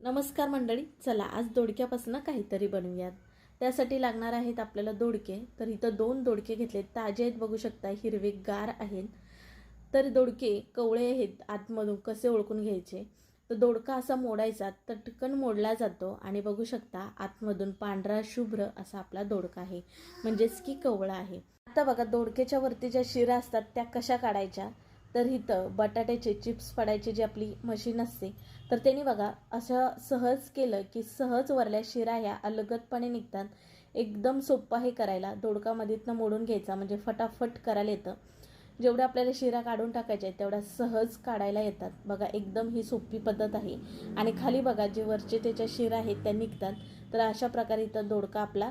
नमस्कार मंडळी चला आज दोडक्यापासून काहीतरी बनवूयात. त्यासाठी लागणार आहेत आपल्याला दोडके. तर इथं दोन दोडके घेतले ताजे आहेत बघू शकता हिरवे गार आहेत. तर दोडके कवळे आहेत आतमधून कसे ओळखून घ्यायचे? तर दोडका असा मोडायचा तटकन मोडला जातो. आणि बघू शकता आतमधून पांढरा शुभ्र असा आपला दोडका आहे. म्हणजेच की कवळा आहे. आता बघा दोडक्याच्या वरती ज्या शिरा असतात त्या कशा काढायच्या? तर इथं बटाट्याचे चिप्स पाडायची जी आपली मशीन असते तर त्यांनी बघा असं सहज केलं की सहज वरल्या शिरा ह्या अलगदपणे निघतात. एकदम सोप्पा आहे करायला दोडकामधीतनं मोडून घ्यायचा म्हणजे फटाफट करायला येतं. जेवढ्या आपल्याला शिरा काढून टाकायच्या आहेत तेवढ्या सहज काढायला येतात. बघा एकदम ही सोपी पद्धत आहे. आणि खाली बघा जे वरचे त्याच्या शिरा आहेत त्या निघतात. तर अशा प्रकारे इथं दोडका आपला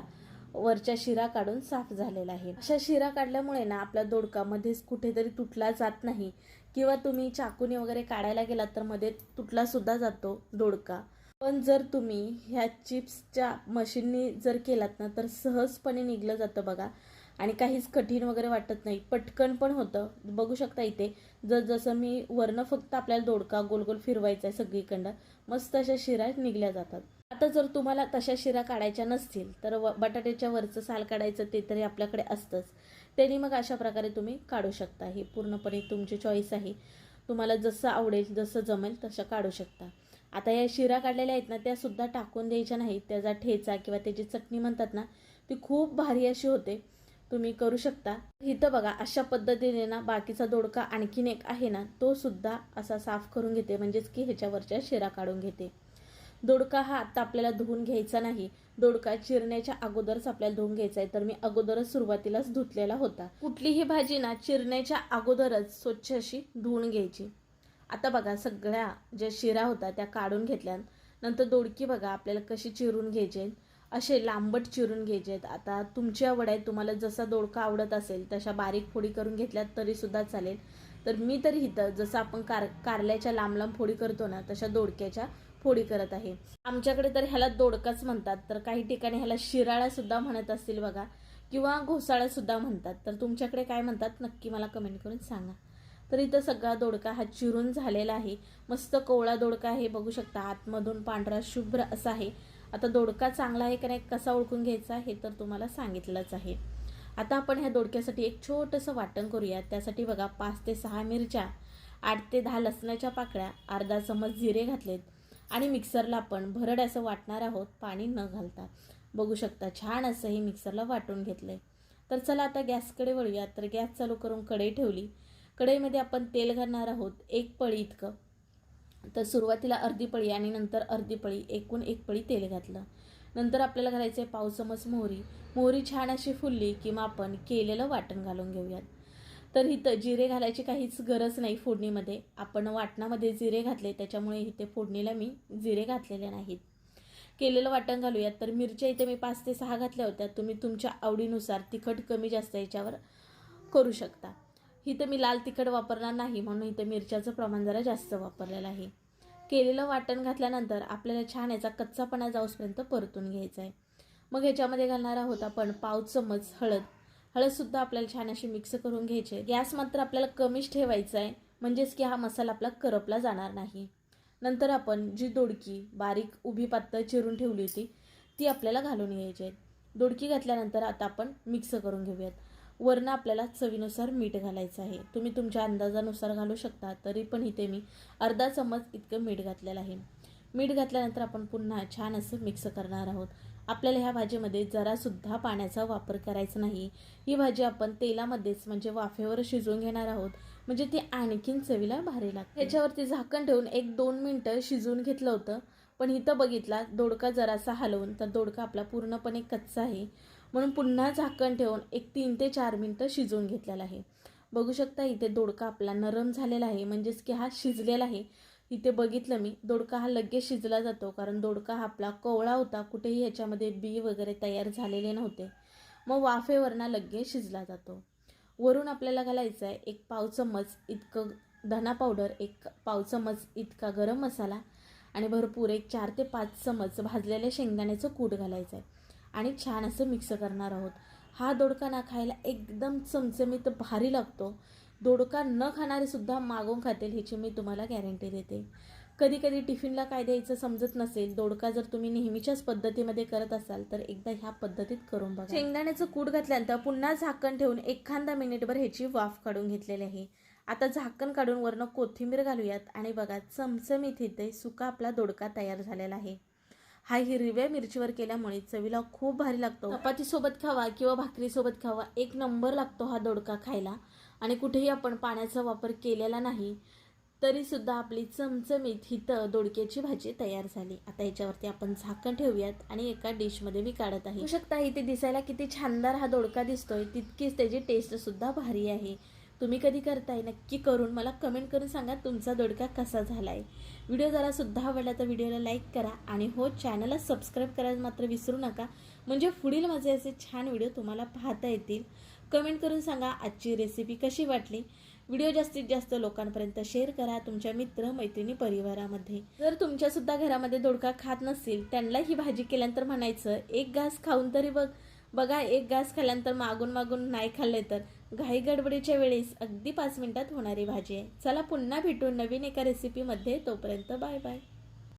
वरच्या शिरा काढून साफ झालेला आहे. अशा शिरा काढल्यामुळे ना आपला दोडका मध्येच कुठेतरी तुटला जात नाही. किंवा तुम्ही चाकूने वगैरे काढायला गेलात तर मध्ये तुटला सुद्धा जातो दोडका. पण जर तुम्ही ह्या चिप्सच्या मशीननी जर केलात ना तर सहजपणे निघलं जातं बघा. आणि काहीच कठीण वगैरे वाटत नाही. पटकन पण होतं. बघू शकता इथे जर जसं मी वरनं फक्त आपल्याला दोडका गोल गोल फिरवायचा आहे सगळीकडं मस्त अशा शिरा निघल्या जातात. आता जर तुम्हाला तशा शिरा काढायच्या नसतील तर व बटाट्याच्या वरचं साल काढायचं ते तरी आपल्याकडे असतंच. त्यांनी मग अशा प्रकारे तुम्ही काढू शकता. हे पूर्णपणे तुमची चॉईस आहे. तुम्हाला जसं आवडेल जसं जमेल तसं काढू शकता. आता या शिरा काढलेल्या आहेत ना त्यासुद्धा टाकून द्यायच्या नाहीत. त्याचा ठेचा किंवा त्याची चटणी म्हणतात ना ती खूप भारी अशी होते. तुम्ही करू शकता. इथं बघा अशा पद्धतीने ना बाकीचा दोडका आणखीन एक आहे ना तो सुद्धा असा साफ करून घेते. म्हणजेच की ह्याच्यावरच्या शिरा काढून घेते. दोडका हा आता आपल्याला धुवून घ्यायचा नाही. दोडका चिरण्याच्या अगोदरच आपल्याला धुवून घ्यायचा आहे. तर मी अगोदरच सुरुवातीलाच धुतलेला होता. कुठलीही भाजी ना चिरण्याच्या अगोदरच स्वच्छ अशी धुवून घ्यायची. आता बघा सगळ्या ज्या शिरा होता त्या काढून घेतल्या. नंतर दोडकी बघा आपल्याला कशी चिरून घ्यायचे असे लांबट चिरून घ्यायचे आहेत. आता तुमची आवड आहे. तुम्हाला जसा दोडका आवडत असेल तशा बारीक फोडी करून घेतल्यात तरीसुद्धा चालेल. तर मी तरी इथं जसं आपण कार कारल्याच्या लांब लांब फोडी करतो ना तशा दोडक्याच्या फोडी करत आहे. आमच्याकडे तर ह्याला दोडकाच म्हणतात. तर काही ठिकाणी ह्याला शिराळा सुद्धा म्हणत असतील बघा. किंवा घोसाळा सुद्धा म्हणतात. तर तुमच्याकडे काय म्हणतात? नक्की मला कमेंट करून सांगा. तर इथं सगळा दोडका हा चिरून झालेला आहे. मस्त कोवळा दोडका आहे. बघू शकता आतमधून पांढरा शुभ्र असा आहे. आता दोडका चांगला आहे का नाही? कसा ओळखून घ्यायचा? हे तर तुम्हाला सांगितलंच आहे. आता आपण ह्या दोडक्यासाठी एक छोटंसं वाटण करूया. त्यासाठी बघा पाच ते सहा मिरच्या आठ ते दहा लसणाच्या पाकळ्या अर्धा चमच जिरे घातलेत. आणि मिक्सरला आपण भरड असं वाटणार आहोत पाणी न घालता. बघू शकता छान असं हे मिक्सरला वाटून घेतलं आहे तर चला आता गॅसकडे वळूया. तर गॅस चालू करून कढई ठेवली. कढईमध्ये आपण तेल घालणार आहोत एक पळी इतकं. तर सुरुवातीला अर्धी पळी आणि नंतर अर्धी पळी एकूण एक पळी तेल घातलं. नंतर आपल्याला घालायचं आहे पाव चमच मोहरी. मोहरी छान अशी फुलली की मग आपण केलेलं वाटण घालून घेऊयात. तर इथं जिरे घालायची काहीच गरज नाही फोडणीमध्ये. आपण वाटणामध्ये जिरे घातले त्याच्यामुळे इथे फोडणीला मी जिरे घातलेले नाहीत. केलेलं वाटण घालूयात. तर मिरच्या इथे मी पाच ते सहा घातल्या होत्या. तुम्ही तुमच्या आवडीनुसार तिखट कमी जास्त याच्यावर करू शकता. इथं मी लाल तिखट वापरणार नाही म्हणून इथं मिरच्याचं प्रमाण जरा जास्त वापरलेलं आहे. केलेलं वाटण घातल्यानंतर आपल्याला छान याचा कच्चापणा जाऊसपर्यंत परतून घ्यायचा आहे मग ह्याच्यामध्ये घालणार आहोत आपण पाव चमच हळद. हळदसुद्धा आपल्याला छान अशी मिक्स करून घ्यायची गॅस मात्र आपल्याला कमीच ठेवायचा आहे. म्हणजेच की हा मसाला आपला करपला जाणार नाही. नंतर आपण जी दोडकी बारीक उभी पातळ चिरून ठेवली होती ती आपल्याला घालून घ्यायची आहे. दोडकी घातल्यानंतर आता आपण मिक्स करून घेऊयात. वरनं आपल्याला चवीनुसार मीठ घालायचं आहे. तुम्ही तुमच्या अंदाजानुसार घालू शकता तरी पण इथे मी अर्धा चमच इतकं मीठ घातलेलं आहे. मीठ घातल्यानंतर आपण पुन्हा छान असं मिक्स करणार आहोत. आपल्याला ह्या भाजीमध्ये जरासुद्धा पाण्याचा वापर करायचा नाही. ही भाजी आपण तेलामध्येच म्हणजे वाफेवर शिजवून घेणार आहोत. म्हणजे ती आणखीन चवीला भारी लागते. ह्याच्यावरती झाकण ठेवून एक दोन मिनटं शिजवून घेतलं होतं. पण इथं बघितला दोडका जरासा हलवून तर दोडका आपला पूर्णपणे कच्चा आहे. म्हणून पुन्हा झाकण ठेवून एक तीन ते चार मिनटं शिजवून घेतलेला आहे. बघू शकता इथे दोडका आपला नरम झालेला आहे. म्हणजेच की हा शिजलेला आहे. इथे बघितलं मी दोडका हा लगेच शिजला जातो कारण दोडका हा आपला कोवळा होता कुठेही ह्याच्यामध्ये बी वगैरे तयार झालेले नव्हते. मग वाफेवरना लगेच शिजला जातो. वरून आपल्याला घालायचं आहे एक पाव चम्मच इतकं धना पावडर एक पाव चम्मच इतका गरम मसाला आणि भरपूर एक चार ते पाच चमच भाजलेल्या शेंगदाण्याचं कूट घालायचं आहे आणि छान असं मिक्स करणार आहोत. हा दोडका ना खायला एकदम चमचमीत भारी लागतो. दोडका न खाणारे सुद्धा मागून खातील ह्याची मी तुम्हाला गॅरंटी देते. कधी कधी टिफिनला काय द्यायचं समजत नसेल दोडका जर तुम्ही नेहमीच्याच पद्धतीमध्ये करत असाल तर एकदा ह्या पद्धतीत करून बघा. शेंगदाण्याचं कूट घातल्यानंतर पुन्हा झाकण ठेवून एखादा मिनिटभर ह्याची वाफ काढून घेतलेली आहे. आता झाकण काढून वरनं कोथिंबीर घालूयात आणि बघा चमचमीत इथे सुका आपला दोडका तयार झालेला आहे. हा हिरव्या मिरचीवर केल्यामुळे चवीला खूप भारी लागतो. चपातीसोबत खावा किंवा भाकरीसोबत खावा एक नंबर लागतो हा दोडका खायला. आणि कुठेही आपण पाण्याचा वापर केलेला नाही तरी सुद्धा आपली चमचमीत हिथं दोडक्याची भाजी तयार झाली. आता याच्यावरती आपण झाकण ठेवूयात आणि एका डिशमध्ये मी काढत आहे. शकता इथे दिसायला किती छानदार हा दोडका दिसतोय तितकीच त्याची टेस्ट सुद्धा भारी आहे. तुम्ही कधी करताय? नक्की करून मला कमेंट करून सांगा तुमचा दोडका कसा झाला आहे व्हिडिओ जरा सुद्धा आवडला तर व्हिडिओला लाईक करा आणि हो चॅनलला सबस्क्राईब करायला मात्र विसरू नका. म्हणजे पुढील माझे असे छान व्हिडिओ तुम्हाला पाहता येतील. कमेंट करून सांगा आजची रेसिपी कशी वाटली. व्हिडिओ जास्तीत जास्त लोकांपर्यंत शेअर करा तुमच्या मित्र मैत्रिणी परिवारामध्ये. जर तुमच्यासुद्धा घरामध्ये दोडका खात नसेल त्यांना ही भाजी केल्यानंतर म्हणायचं एक घास खाऊन तरी बघ. बघा एक घास खाल्ल्यानंतर मागून मागून नाही खाल्ले तर. घाई गडबडीच्या वेळेस अगदी पाच मिनिटात होणारी भाजी आहे. चला पुन्हा भेटू नवीन एका रेसिपीमध्ये तोपर्यंत बाय बाय.